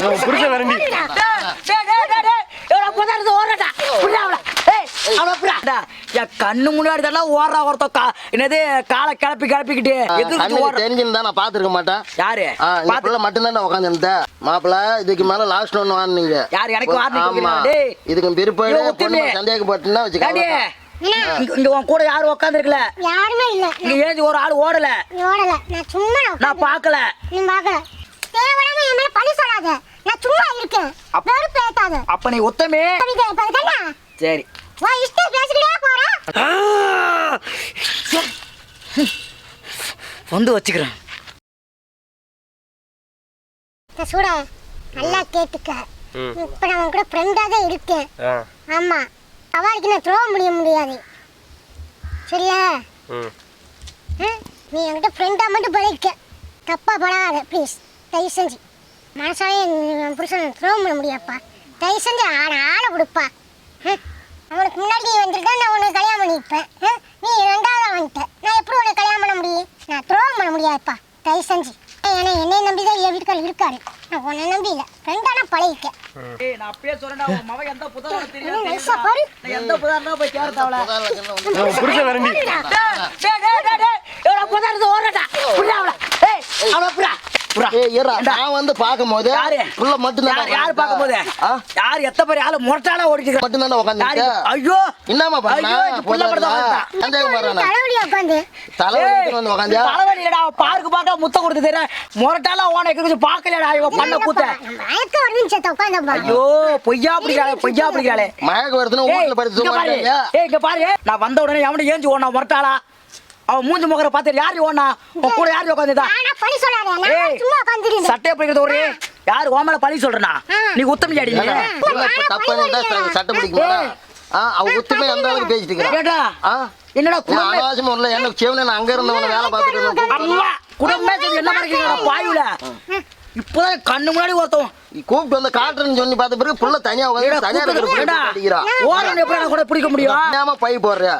புருஷ வரண்டி கண்ணு முன்னாடி தான் ஓடுறா ஒருத்தன் கா- என்னது காலை கிளப்பி கிளப்பிக்கிட்டு தெரிஞ்சிருந்தா நான் பாத்துருக்க மாட்டேன். யாரு? ஆ, இந்த பாத்து- பிள்ளை மட்டும்தான் உட்காந்துருந்தேன் மாப்பிள்ள இதுக்கு மேல லாஸ்ட் ஒன்று வாங்கினீங்க. யார் எனக்கு. இதுக்கு பிற்பாடு. சந்தேகப்பட்டுன்னா ஏண்டி? வச்சுக்க இங்க உன் கூட யாரும் உட்காந்துருக்கல யாருமே இல்ல. இங்க ஏஞ்சி ஒரு ஆள் ஓடல. நீ ஓடல. நான் சும்மா நான் உட்கார்ந்து- பார்க்கல. நீ பார்க்கல. பழி சொல்லாத நான் சும்மா இருக்கேன். வெறுப்பு ஏத்தாத. அப்ப நீ தானே சரி. உன் இஷ்டம் பேசிக்கிட்டே போற. வந்து வச்சுக்கிறேன். சூட நல்லா கேட்டுக்க. இப்ப நான் கூட ஃப்ரெண்டா தான் இருக்கேன். ஆமா. அவளுக்கு நான் த்ரோ முடிய முடியாது. சரியா? ம்? நீ என்கிட்ட ஃப்ரெண்டா மட்டும் பழகிக்க. தப்பா பழகாத ப்ளீஸ் தயவு செஞ்சு. மனசாலே என் புருஷன் த்ரோ பண்ண முடியாப்பா தயவு செஞ்சு ஆளை ஆளை கொடுப்பா? அவனுக்கு முன்னாடி நீ வந்திருந்தா நான் உனக்கு கல்யாணம் பண்ணியிருப்பேன் ம்? நீ ரெண்டாவது வந்துட்ட. நான் எப்படி உனக்கு கல்யாணம் பண்ண முடியும்? நான் த்ரோ பண்ண முடியாதுப்பா. தயவு செஞ்சு. ஏன்னா என்னை நம்பி தான் என் வீட்டுக்காரர் இருக்காரு. நான் உன்னை நம்பி இல்லை. ஃப்ரெண்டானா பழகிக்க ஏய் நான் அப்பயே சொல்றேன்டா உன் மவன் எந்த இன்னும் தெரியும் நைஸா பாரு. நான் எந்த புத்தகம் போய் கேர தவள புருஷ வரண்டி ஏய் இருடா, நான் வந்து பார்க்கும்போது யாரு? புள்ள மட்டும்தான் யார்? யார் பார்க்கும்போது? ஆ? யார்? எத்த பெரிய ஆளு முரட்டாளா ஓடிட்டு மட்டும்தான் உட்காந்து ஐயோ. என்னம்மா பண்ணா? ஐயோ, புள்ள மட்டும் தான் தலைவலி வந்து தலைவலி இல்லடா. பார்க்கு பார்க்க முத்த கொடுத்து தெரியல. முரட்டாளா ஓன கொஞ்சம் பார்க்கலடா. இவன் பண்ண கூத்த. மயக்க ஐயோ பொய்யா பிடிக்கிறாளே பொய்யா பிடிக்கிறாளே. மயக்க வருதுன்னு இங்க பாரு. மாட்டாங்க ஏய், இங்க பாரு. நான் வந்த உடனே எவனை ஏஞ்சி ஓடனா முரட்டாளா? அவன் மூஞ்சி முகர பார்த்து யாரு உன் கூட யாரு உட்காந்துதா பழி சொல்லாத சட்டையை பிடிக்கிறது ஒரு யாரு ஓ மேல பழி சொல்றனா. நீ உத்தமி அடி நீ. ஏங்க, புள்ள இப்ப தப்பு பண்ணிட்டா சட்டம் பிடிக்குமா? ஆ அவ ஒத்துமே அந்த அளவுக்கு பேசிட்டு இருக்கிறா கேட்டா ஆ? என்னடா அனாவசியமா இல்ல என்ன சிவனே நான் அங்க இருந்தவன வேலை பார்த்துட்டு குடும்பமே என்ன பாயுல. இப்பதான் கண்ணு முன்னாடி ஒருத்தவன் கூப்பிட்டு வந்து காட்டுறேன்னு சொல்லி பார்த்த பிறகு புள்ள தனியா உட்காந்து தனியா இருக்கிற ஓரம் எப்படி கூட பிடிக்க முடியும்? என்னமா பை போடுற.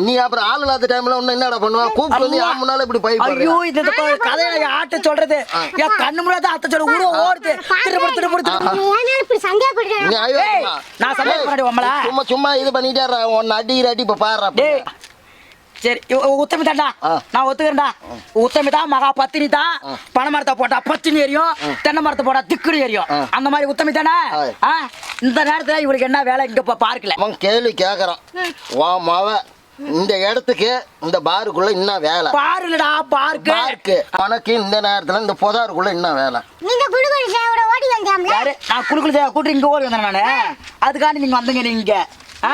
நீ அப்புறம் ஆள் இல்லாத டைம்ல ஒண்ணு என்னடா பண்ணுவா? கூப்பிட்டு வந்து. யார் முன்னால இப்படி பை ஐயோ போடுற இது இந்த கதையை ஆட்ட சொல்றது. என் கண்ணு முன்னாடி அத்த சொல்ல. உருவ ஓடுது. திருப்பி திருப்பி திருப்பி ஐயோ நான் பண்ணி உம்மள. சும்மா சும்மா இது பண்ணிட்டே இருடா. உன்னை அடிக்கிற அடி இப்ப பாரு டேய் சரி உத்தமி தான்டா. நான் ஒத்துக்கிறேன்டா. உத்தமி தான் மகா பத்தினி தான் பனை மரத்தை போட்டா பத்தினி எரியும் தென்னை மரத்தை போட்டா திக்குனு எரியும். அந்த மாதிரி உத்தமி தானே இந்த நேரத்துல இவளுக்கு என்ன வேலை இங்க இப்ப பார்க்கல. அவன் கேள்வி கேக்குறான். உன் மவ இந்த இடத்துக்கு இந்த பாருக்குள்ள இன்னும் வேலை? பாருலடா பார்க்கு. பார்க்கு. உனக்கு இந்த நேரத்துல இந்த புதாருக்குள்ள இன்னும் வேலை? நீங்க குடுகுடு சேவோட ஓடி வந்தாம்ல யாரு? நான் குடுக்குறது கூட்டு இங்க ஓடி வந்தேன் நானு. அதுக்காண்டி நீங்க வந்தீங்க நீங்க. ஆ?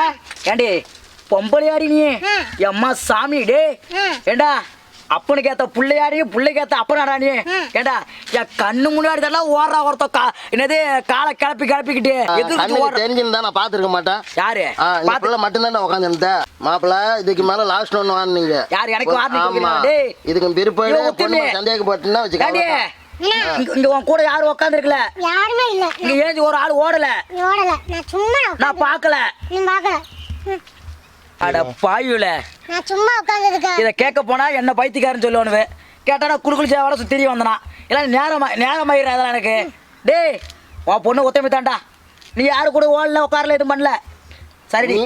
ஏண்டி பொம்பளையாடி நீ. எம்மா சாமி டே. ஏண்டா அப்பனுக்கு ஏத்த பிள்ளையாடி பிள்ளைக்கு ஏத்த அப்பனாடா நீ. ஏண்டா என் கண்ணு முன்னாடி தான் ஓடுறா ஒருத்தன் கா என்னது காலை கிளப்பி கிளப்பிக்கிட்டு தெரிஞ்சிருந்தா நான் பாத்துருக்க மாட்டேன். யாரு? ஆ, இந்த பாத்து- பிள்ளை மட்டும்தான் உட்காந்துருந்தேன் மாப்பிள்ள இதுக்கு மேல லாஸ்ட் ஒன்று வாங்கினீங்க. யார் எனக்கு? டேய். இதுக்கு பிற்பாடு சந்தேகப்பட்டுன்னா ஏண்டி? வச்சுக்க இங்க இங்க உன் கூட யாரும் உட்காந்துருக்கல யாருமே இல்ல. இங்க ஏஞ்சி ஒரு ஆள் ஓடல. நீ ஓடல. நான் சும்மா நான் பார்க்கல. நீ பார்க்கல. அட பாயுல நான் சும்மா உட்காந்துருக்கேன் இதை கேட்க போனா என்ன பைத்தியக்காரன்னு சொல்லுவானுவே? கேட்டாடா குடுக்குள் சேவோட சுத்தி வந்தனா. எல்லாம் நேரமா நேரமாயிரம் அதெல்லாம் எனக்கு. டேய் உன் பொண்ணு ஒத்தமை தாண்டா நீ யாரு கூட ஓடல உட்காரல எதுவும் பண்ணல? சரிடி.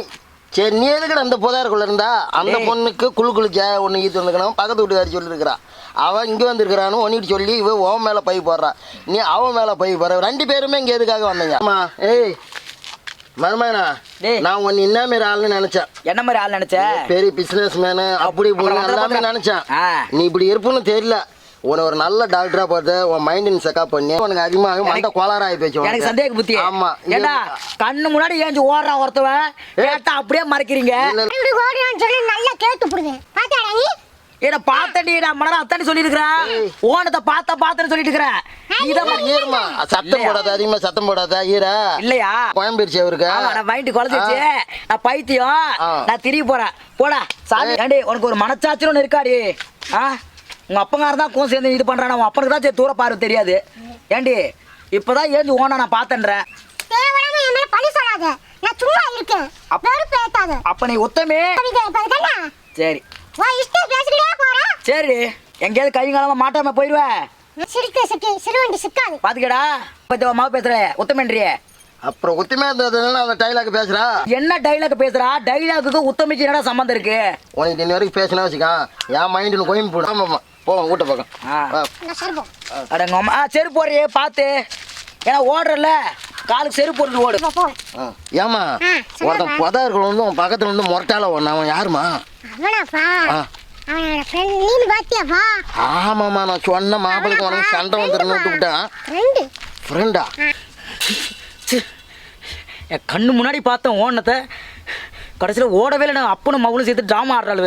சரி நீ எதுக்குடா அந்த புதாருக்குள்ள இருந்தா? அந்த. பொண்ணுக்கு குழு குளிச்ச ஒன்று ஈத்து வந்துக்கணும் பக்கத்து வீட்டுக்காரி சொல்லியிருக்கிறா அவன் இங்கே வந்திருக்கிறான்னு ஒன்னிட்டு சொல்லி இவ உன் மேலே பை போடுறா. நீ அவன் மேலே பை போடுற. ரெண்டு பேருமே இங்கே எதுக்காக வந்தீங்க? ஆமா ஏய் மருமகனா டேய். நான் உன்னை என்ன மாரி ஆள்னு நினைச்சேன். என்ன மாதிரி ஆள் நினைச்ச? பெரிய பிசினஸ் மேனு அப்படி எல்லாமே நினைச்சேன். நீ இப்படி இருப்புன்னு தெரியல. உன்னை ஒரு நல்ல டாக்டரா பார்த்து உன் மைண்டின் செக்அப் பண்ணி உனக்கு அதிகமாக மண்டை கோளாறாகி போச்சு எனக்கு. சந்தேக புத்தி. ஆமா ஏண்டா கண்ணு முன்னாடி ஏஞ்சி ஓடுறான் ஒருத்தவன் கேட்டா அப்படியே மறைக்கிறீங்க? ஓடுறான்னு சொல்லி நல்லா கேட்டு போடுவேன் பாத்தாடா நீ? என்ன பார்த்தடி நான் மனதா அத்தானி சொல்லிட்டு இருக்கிறேன் ஓனத்தை பார்த்த பார்த்தேன்னு சொல்லிட்டு இருக்கிறேன் ஈரமா சத்தம் போடாத அதிகமா சத்தம் போடாத. ஈர. இல்லையா? கோயம்பேடு அவருக்கு நான் வாங்கிட்டு குழந்தைச்சு நான் பைத்தியம். நான் திரும்பி போறேன். போடா. சாமி ஏண்டி உனக்கு ஒரு மனச்சாட்சின்னு ஒன்று இருக்காடி. ஆ? உங்க அப்பங்காரன் தான் கூட சேர்ந்து இது பண்றான். உன் அப்பனுக்கு தான் சரி தூர பார்வை தெரியாது. ஏண்டி இப்பதான் ஏஞ்சி ஓனா நான் பார்த்தேன்றேன். அப்ப நீ தானே? சரி உன் இஷ்டம் பேசிக்கிட்டே போற சரி எங்கேயாவது கை காலமா மாட்டாம போயிடுவேன் சிரிக்க சிக்கி சிறுவண்டி சிக்காது. பாத்துக்கடா. பத்தி மாவு பேசுற உத்தமன்றியே அப்புறம் இருந்ததுனால அந்த டைலாக் பேசுறா? என்ன டைலாக் பேசுறா? டைலாக்குக்கு உத்தமிக்கு என்னடா சம்மந்தம் இருக்கு? உனக்கு இன்ன வரைக்கும் பேசினா வச்சுக்கா. என் மைண்டுன்னு கோயம் போடும் ஆமாம்மா போவோம் வீட்டை பக்கம். ஆ. ஆ. செருப்பு போடுறியே பார்த்து ஏன்னா ஓடுறல காலுக்கு செருப்பு போட்டு ஓடு. சொல்லுப்பா. ஒருத்தன் புதா இருக்கிற வந்து உன் பக்கத்துல வந்து முரட்டால ஒன்று அவன் யாருமா. அவனோட ஃப்ரெண்ட் நீனு பாத்தியாப்பா ஆமாம்மா நான் சொன்ன மாப்பிளைக்கு உனக்கு சண்டை வந்துருன்னு விட்டுவிட்டேன் ஃப்ரெண்டு ஃப்ரெண்டா என் கண்ணு முன்னாடி பார்த்தேன் ஓனத்தை கடைசியில் ஓடவே இல்லை நான் அப்பனும் மவளும் சேர்த்து ட்ராமா ஆடுறாள்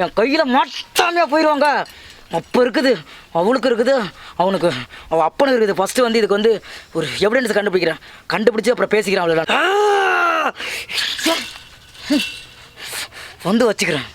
என் கையில் மாட்டாமையாக போயிடுவாங்க அப்போ இருக்குது அவளுக்கு இருக்குது அவனுக்கு அவள் அப்பனுக்கு இருக்குது. ஃபஸ்ட்டு வந்து இதுக்கு வந்து ஒரு எவிடன்ஸ் கண்டுபிடிக்கிறேன். கண்டுபிடிச்சி அப்புறம் பேசிக்கிறேன் அவளோட வந்து வச்சுக்கிறேன்.